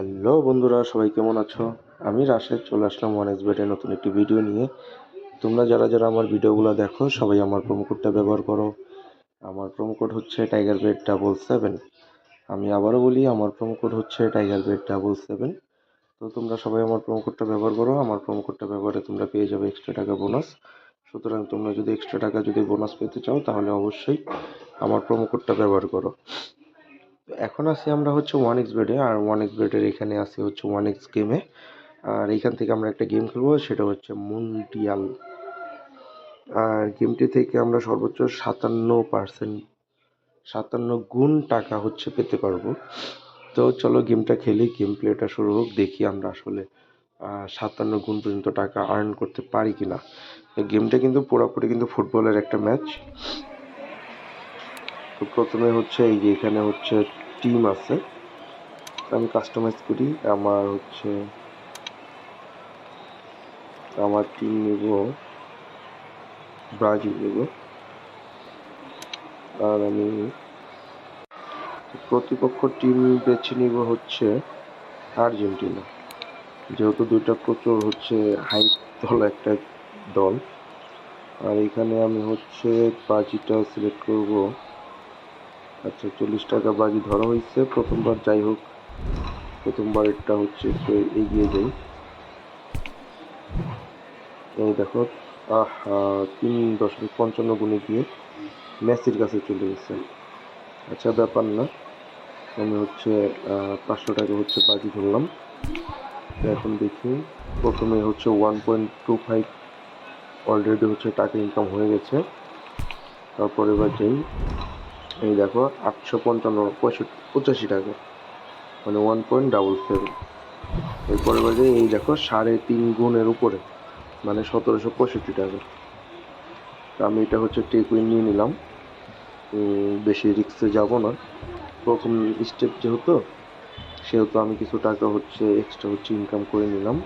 Hello বন্ধুরা, সবাই কেমন আছো? আমি রাশেদ, চলে আসলাম ওয়ান এক্স বেডে নতুন একটি ভিডিও নিয়ে। তোমরা যারা যারা আমার ভিডিওগুলো দেখো, সবাই আমার প্রোমো কোডটা ব্যবহার করো। আমার প্রোমো কোড হচ্ছে টাইগার বেড ডাবল সেভেন আমি আবারও বলি, আমার প্রোমো কোড হচ্ছে টাইগার বেড ডাবল সেভেন তো তোমরা সবাই আমার প্রোমো কোডটা ব্যবহার করো, আমার প্রোমো কোডটা ব্যবহারে তোমরা পেয়ে যাবে এক্সট্রা টাকা বোনাস সুতরাং তোমরা যদি এক্সট্রা টাকা যদি বোনাস পেতে চাও, তাহলে অবশ্যই আমার প্রোমো কোডটা ব্যবহার করো। তো এখন আছি আমরা হচ্ছে ওয়ান এক্স বেডে আর ওয়ান এক্স বেডের এখানে আসি হচ্ছে ওয়ান এক্স গেমে আর এখান থেকে আমরা একটা গেম খেলব, সেটা হচ্ছে মুন্ডিয়াল আর গেমটি থেকে আমরা সর্বোচ্চ সাতান্ন পার্সেন্ট সাতান্ন গুণ টাকা হচ্ছে পেতে পারব। তো চলো গেমটা খেলি গেম প্লেটা শুরু হোক, দেখি আমরা আসলে সাতান্ন গুণ পর্যন্ত টাকা আর্ন করতে পারি কিনা। এই গেমটা কিন্তু পুরোপুরি কিন্তু ফুটবলের একটা ম্যাচ তো প্রথমে হচ্ছে এই যে এখানে হচ্ছে টিম আছে। আমি কাস্টমাইজ করি, আমার হচ্ছে আমার টিম নিব ব্রাজিল নিব। আর আমি প্রতিপক্ষ টিম বেছে নিব হচ্ছে আর্জেন্টিনা। যেহেতু দুইটা প্রচুর হচ্ছে হাই দল, একটা দল। আর এখানে আমি হচ্ছে বাজিটা সিলেক্ট করব। আচ্ছা চল্লিশ টাকা বাজি ধরা হয়েছে। প্রথমবার যাই হোক, প্রথমবার এটা হচ্ছে একটু এগিয়ে যাই। এই দেখো, আহা, তিন দশমিক পঞ্চান্ন গুণে গিয়ে মেসির কাছে চলে গেছে। আচ্ছা ব্যাপার না। আমি হচ্ছে পাঁচশো টাকা হচ্ছে বাজি ধরলাম। এখন দেখি, প্রথমে হচ্ছে one point two five already হচ্ছে টাকা ইনকাম হয়ে গেছে। তারপরে এবার যাই। এই দেখো আটশো পঞ্চান্ন পঁয়ষট্টি পঁচাশি টাকা। মানে ওয়ান পয়েন্ট ডাবল সেভেন এরপরে বাজে এই দেখো সাড়ে তিন গুণের উপরে। মানে সতেরোশো পঁয়ষট্টি টাকা। তো আমি এটা হচ্ছে টেকুইন নিয়ে নিলাম। বেশি রিক্সে যাব না। প্রথম স্টেপ যেহেতু সেহেতু আমি কিছু টাকা হচ্ছে এক্সট্রা হচ্ছে ইনকাম করে নিলাম।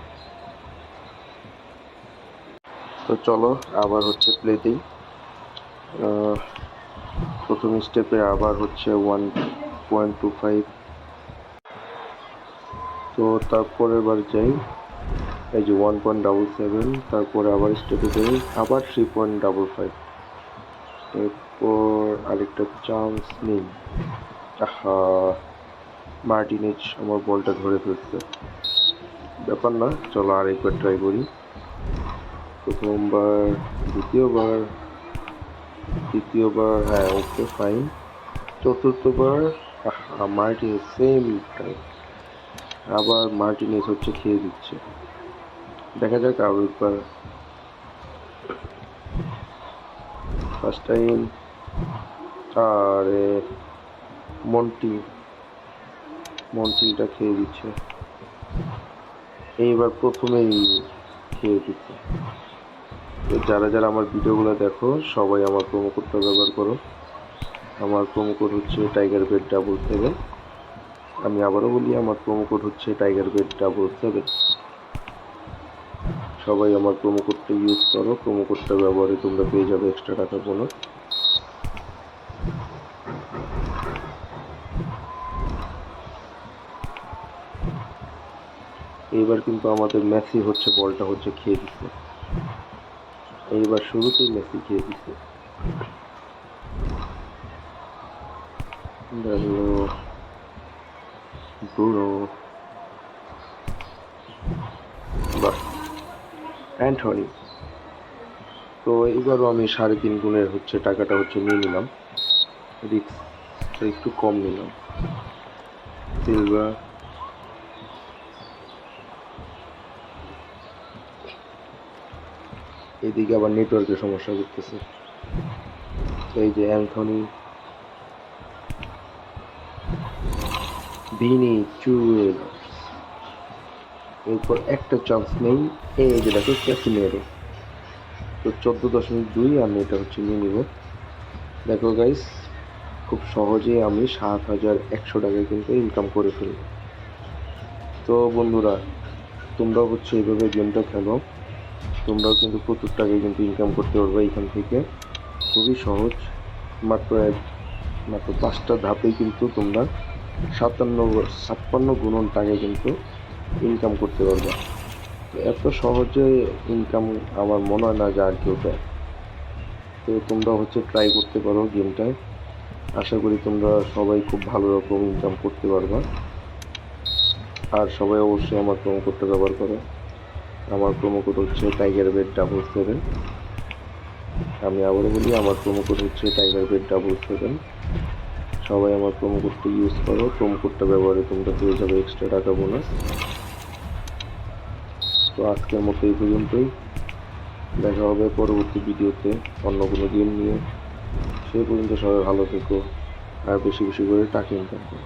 তো চলো আবার হচ্ছে প্লে দিই আহ, প্রথম স্টেপে আবার হচ্ছে ওয়ান পয়েন্ট টু ফাইভ তো তারপরে এবার যাই, এই যে ওয়ান পয়েন্ট ডাবল সেভেন তারপরে আবার স্টেপে যাই, আবার থ্রি পয়েন্ট ডাবল ফাইভ এরপর আরেকটা চান্স নেই। আহা, মার্টিনেজ আমার বলটা ধরে ফেলছে। ব্যাপার না, চলো আরেকবার ট্রাই করি। প্রথমবার, দ্বিতীয়বার তৃতীয়বার হ্যাঁ ওকে ফাইন চতুর্থবার মার্টিনেজ সেম টাইম আবার মার্টিনেজ হচ্ছে খেয়ে দিচ্ছে। দেখা যাক আরও একবার। ফার্স্ট টাইম আরে মন্টি মন্টিটা খেয়ে দিচ্ছে। এইবার প্রথমেই খেয়ে দিচ্ছে। তো যারা যারা আমার ভিডিওগুলো দেখো, সবাই আমার প্রোমো কোডটা ব্যবহার করো। আমার প্রোমো কোড হচ্ছে টাইগার বেড ডাবল সেভেন আমি আবারও বলি, আমার প্রোমো কোড হচ্ছে টাইগার বেড ডাবল সেভেন সবাই আমার প্রোমো কোডটা ইউজ করো। প্রোমো কোডটা ব্যবহারে তোমরা পেয়ে যাবে এক্সট্রা টাকা বোনাস এইবার কিন্তু আমাদের মেসি হচ্ছে বলটা হচ্ছে খেয়ে দিচ্ছে। এইবার শুরুতেই মেসি খেয়ে দিচ্ছে। অ্যান্টনি তো এইবারও আমি সাড়ে তিন গুণের হচ্ছে টাকাটা হচ্ছে নিয়ে নিলাম। রিক্সটা একটু কম নিলাম। সিলভার। এদিকে আবার নেটওয়ার্কের সমস্যা করতেছে। এই যে অ্যান্থনি ভিনি চুয়েল এরপর একটা চান্স নেই। এই যে দেখো ক্যাসিমেরো তো চোদ্দ দশমিক দুই আমি এটা হচ্ছে নিয়ে নিব দেখো গাইস খুব সহজে আমি সাত হাজার একশো টাকা কিন্তু ইনকাম করে ফেলি তো বন্ধুরা, তোমরাও হচ্ছে এইভাবে গেমটা খেলো। তোমরাও কিন্তু প্রচুর টাকা কিন্তু ইনকাম করতে পারবে এখান থেকে। খুবই সহজ। মাত্র এক মাত্র পাঁচটা ধাপেই কিন্তু তোমরা সাতান্ন ছাপ্পান্ন গুণন টাকা কিন্তু ইনকাম করতে পারবে। এত সহজে ইনকাম আমার মনে হয় না যে আর কেউ দেয় তো তোমরা হচ্ছে ট্রাই করতে পারো গেমটায় আশা করি তোমরা সবাই খুব ভালো রকম ইনকাম করতে পারবা। আর সবাই অবশ্যই আমার প্রোমো কোডটা ব্যবহার করো। আমার কোড হচ্ছে টাইগার বেড ডাবল সেভেন আমি আবারও বলি, আমার কোড হচ্ছে টাইগার বেড ডাবল সেভেন সবাই আমার কোডটা ইউজ করো। কোডটা ব্যবহারে তোমরা পেয়ে যাবে এক্সট্রা টাকা বোনাস তো আজকের মতো এই পর্যন্তই। দেখা হবে পরবর্তী ভিডিওতে অন্য কোনো গেম নিয়ে। সেই পর্যন্ত সবাই ভালো থেকো, আর বেশি বেশি করে টাকা ইনকাম করো।